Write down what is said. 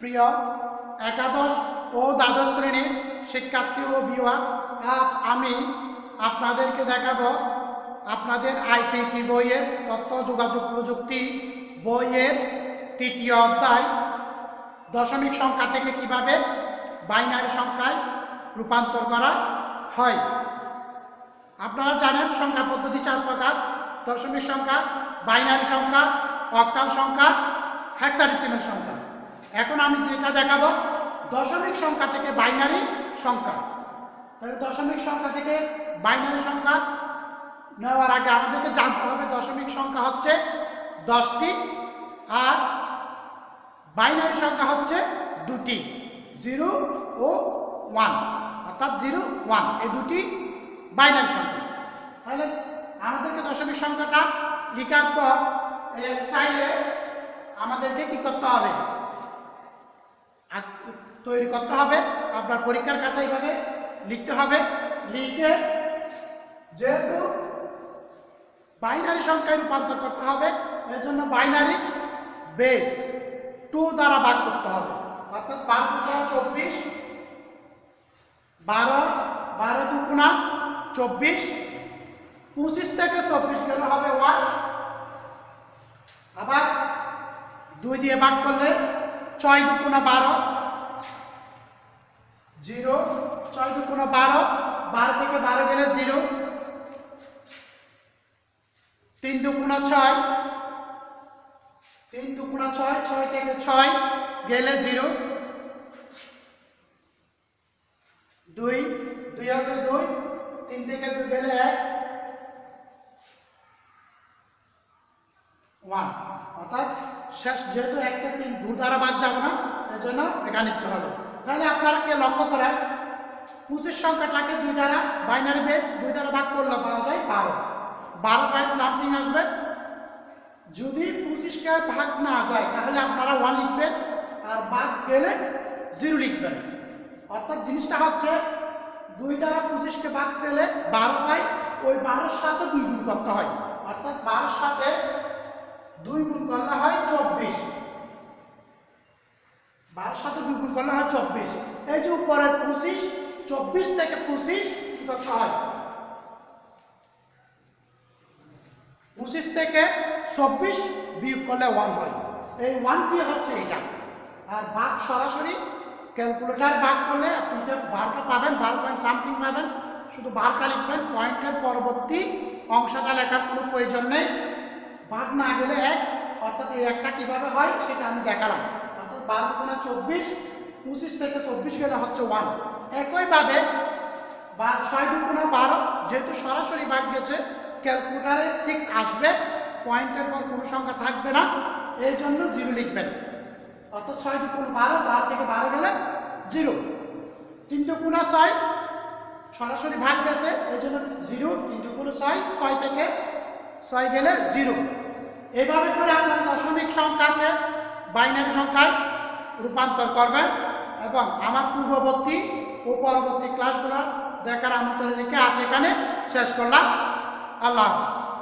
প্রিয় একাদশ ও দ্বাদশ শ্রেণির শিক্ষার্থী ও বিভাগ আজ আমি আপনাদেরকে দেখাব আপনাদের আইসিটি বইয়ের তথ্য, যোগাযোগ প্রযুক্তি বইয়ের তৃতীয় অধ্যায়, দশমিক সংখ্যা থেকে কীভাবে বাইনারি সংখ্যায় রূপান্তর করা হয়। আপনারা জানেন সংখ্যা পদ্ধতি চার প্রকার, দশমিক সংখ্যা, বাইনারি সংখ্যা, অক্টাল সংখ্যা হ্যাক্সাডেসিমাল সংখ্যা। এখন আমি যেটা দেখাবো, দশমিক সংখ্যা থেকে বাইনারি সংখ্যা। তাহলে দশমিক সংখ্যা থেকে বাইনারি সংখ্যা নেওয়ার আগে আমাদেরকে জানতে হবে দশমিক সংখ্যা হচ্ছে দশটি আর বাইনারি সংখ্যা হচ্ছে দুটি, জিরো ও ওয়ান। অর্থাৎ জিরো, ওয়ান, এই দুটি বাইনারি সংখ্যা। তাহলে আমাদেরকে দশমিক সংখ্যাটা লেখার পর স্টাইলে আমাদেরকে কি করতে হবে? তৈরি করতে হবে। আপনার পরীক্ষার খাতা এইভাবে লিখতে হবে। লিখে যেহেতু বাইনারি সংখ্যায় রূপান্তর করতে হবে এর জন্য বাইনারি বেস টু দ্বারা ভাগ করতে হবে। অর্থাৎ বারো দুগুণা চব্বিশ, বারো বারো দুগুণা চব্বিশ, পঁচিশ থেকে চব্বিশ গেলে হবে ওয়ান আবার দুই দিয়ে ভাগ করলে ছয় দুগুণা বারো। জিরো, ছয় দুগুণা বারো। বারো থেকে বারো গেলে জিরো। তিন দুগুণা ছয়। তিন দুগুণা ছয় ছয় থেকে ছয় গেলে জিরো। দুই দুই হবে দুই, তিন থেকে দুই গেলে এক। ওয়ান। অর্থাৎ শেষ যেহেতু একটা তিন দু দ্বারা বাদ যাবে না এর জন্য এখানে লিখতে হবে। তাহলে আপনারা কে লক্ষ্য করেন পঁচিশ সংখ্যাটাকে দুই দ্বারা বাইনারি বেস দুই দ্বারা ভাগ করলে পাওয়া যায় বারো। বারো পয়েন্ট সামথিং আসবে। যদি পঁচিশকে ভাগ না যায়, তাহলে আপনারা ওয়ান লিখবেন আর ভাগ গেলে জিরো লিখবেন। অর্থাৎ জিনিসটা হচ্ছে, দুই দ্বারা পঁচিশকে ভাগ পেলে বারো পাই, ওই বারোর সাথে দুই গুণ করতে হয়। অর্থাৎ বারোর সাথে দুই গুণ করলে হয় চব্বিশ। বারোর সাথে দুই গুণ করলে হয় চব্বিশ। এই যে উপরের পঁচিশ, চব্বিশ থেকে পঁচিশ কি করতে হয়? পঁচিশ থেকে চব্বিশ বিয়োগ করলে ওয়ান হয়। এই ওয়ানটি হচ্ছে এটা। আর বাঘ সরাসরি ক্যালকুলেটার বাঘ করলে আপনি এটা বারোটা পাবেন, বারো পয়েন্ট সামথিং পাবেন। শুধু বারোটা লিখবেন পয়েন্টের পরবর্তী অংশটা লেখার কোনো প্রয়োজন নেই। ভাগ না গেলে এক, অর্থাৎ এই একটা কীভাবে হয় সেটা আমি দেখালাম। অর্থাৎ বারো গুণা চব্বিশ, পঁচিশ থেকে চব্বিশ গেলে হচ্ছে ওয়ান। একইভাবে বা ছয় দুগুণা বারো, যেহেতু সরাসরি ভাগ গেছে, ক্যালকুলেটারে সিক্স আসবে, পয়েন্টের পর কোনো সংখ্যা থাকবে না, এই জন্য জিরো লিখবেন। অর্থাৎ ছয় দুগুণ বারো বারো থেকে বারো গেলে জিরো তিন দুগুণা ছয়, সরাসরি ভাগ গেছে, এই জন্য জিরো তিন দুগুণ ছয় ছয় থেকে ছয় গেলে জিরো এভাবে করে আপনার দশমিক সংখ্যাকে বাইনারি সংখ্যায় রূপান্তর করবেন এবং আমার পূর্ববর্তী ও পরবর্তী ক্লাসগুলো দেখার আমন্ত্রণ রেখে আজ এখানে শেষ করলাম। আল্লাহ হাফিজ।